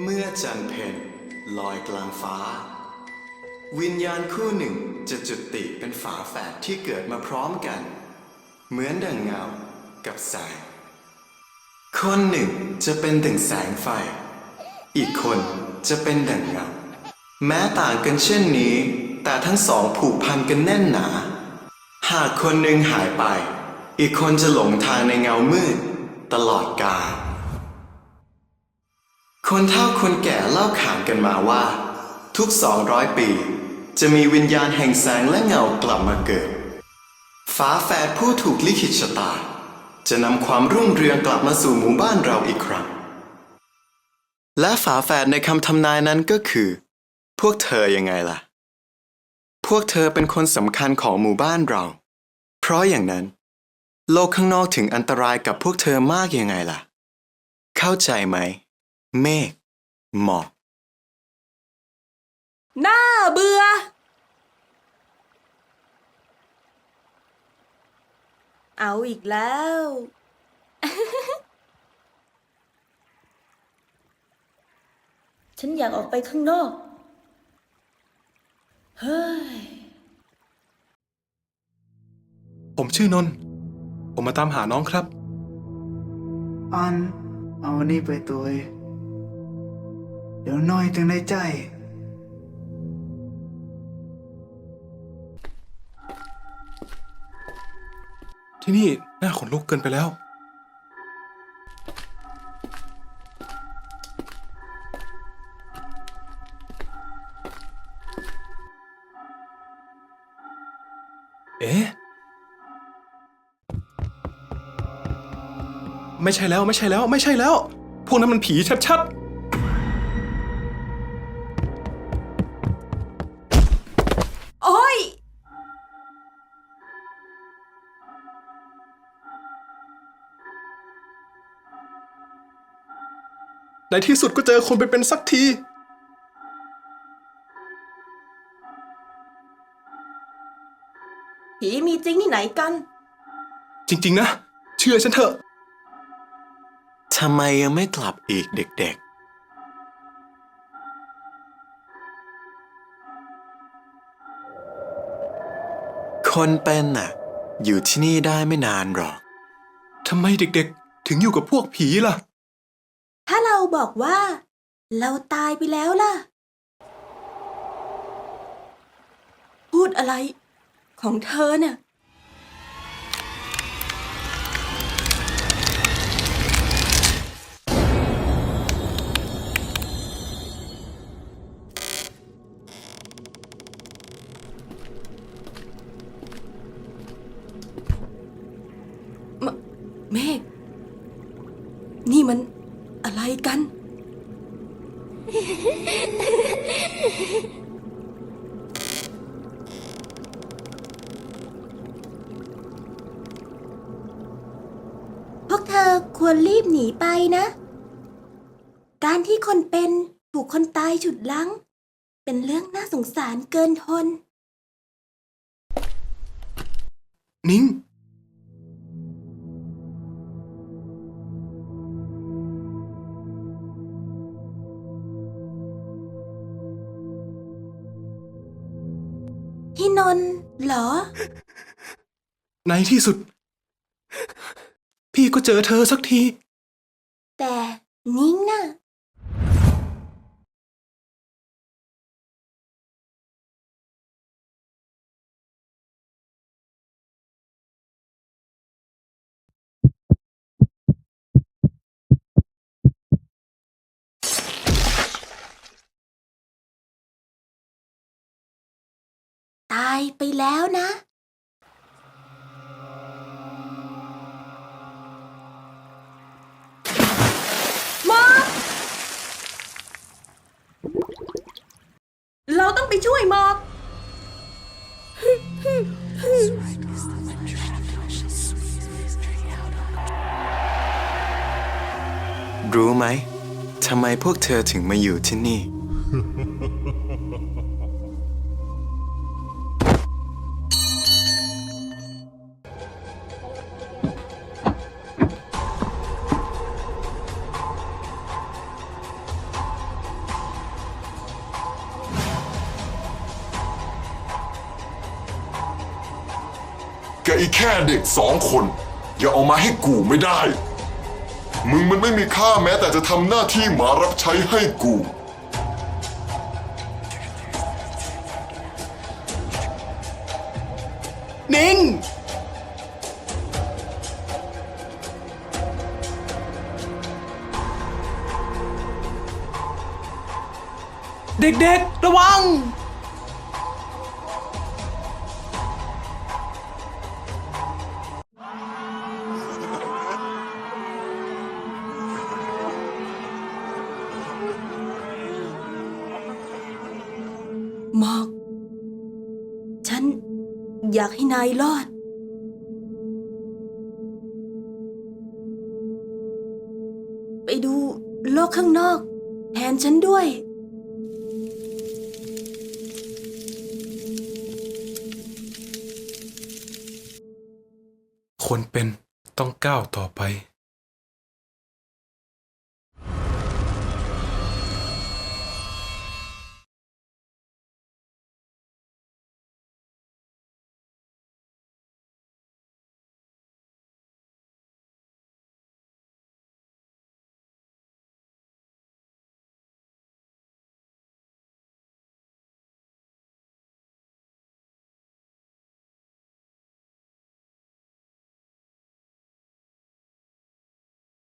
เมื่อจันเพ็ญลอยกลางฟ้า วิญญาณคู่หนึ่งจะจุติเป็นฝาแฝดที่เกิดมาพร้อมกัน เหมือนดังเงากับแสง คนหนึ่งจะเป็นดังแสงไฟ อีกคนจะเป็นดังเงาแม้ต่างกันเช่นนี้ แต่ทั้งสองผูกพันกันแน่นหนา หากคนหนึ่งหายไป อีกคนจะหลงทางในเงามืด ตลอดกาล คนเฒ่าคนแก่เล่าขานกันมาว่า ทุกสองร้อยปี จะมีวิญญาณแห่งแสงและเงากลับมาเกิดฝาแฝดผู้ถูกลิขิตชะตา จะนำความรุ่งเรืองกลับมาสู่หมู่บ้านเราอีกครั้ง และฝาแฝดในคำทำนายนั้นก็คือ พวกเธอยังไงล่ะ พวกเธอเป็นคนสำคัญของหมู่บ้านเรา เพราะอย่างนั้น โลกข้างนอกถึงอันตรายกับพวกเธอมากยังไงล่ะ เข้าใจไหม เมฆหมอกน่าเบื่อ เอาอีกแล้ว ฉันอยากออกไปข้างนอก เฮ้ย ผมชื่อนนท์ผมมาตามหาน้องครับ อัน เอานี่ไปตัวเอง เดี๋ยวน้อยถึงได้ใจ ที่นี่น่าขนลุกเกินไปแล้ว เอ๊ะ ไม่ใช่แล้วไม่ใช่แล้วไม่ใช่แล้ว พวกนั้นมันผีชัดโในที่สุดก็เจอคนไปเป็นสักที ผีมีจริงที่ไหนกัน จริง ๆ นะ เชื่อฉันเถอะ ทำไมยังไม่กลับอีกเด็กๆ คนเป็นน่ะ อยู่ที่นี่ได้ไม่นานหรอก ทำไมเด็กๆ ถึงอยู่กับพวกผีล่ะถ้าเรา บอกว่า เราตายไปแล้วล่ะ พูดอะไร ของเธอเนี่ยมเมฆ นี่มันอะไรกัน พวกเธอ ควรรีบหนีไปนะ การที่คนเป็นถูกคนตายฉุดลั้งเป็นเรื่องน่าสงสารเกินทน นิ้ง พี่นนท์เหรอ ในที่สุดพี่ ก็เจอเธอสักที แต่นิ้งน่ะ ตายไปแล้วนะ รู้ไหมทำไมพวกเธอถึงมาอยู่ที่นี่ แกอีแค่เด็กสองคน อย่าเอามาให้กูไม่ได้ มึงมันไม่มีค่าแม้แต่จะทำหน้าที่หมารับใช้ให้กู นิ่ง เด็กๆ ระวัง หมอก ฉันอยากให้นายรอด ไปดูโลกข้างนอก แทนฉันด้วย คนเป็นต้องก้าวต่อไป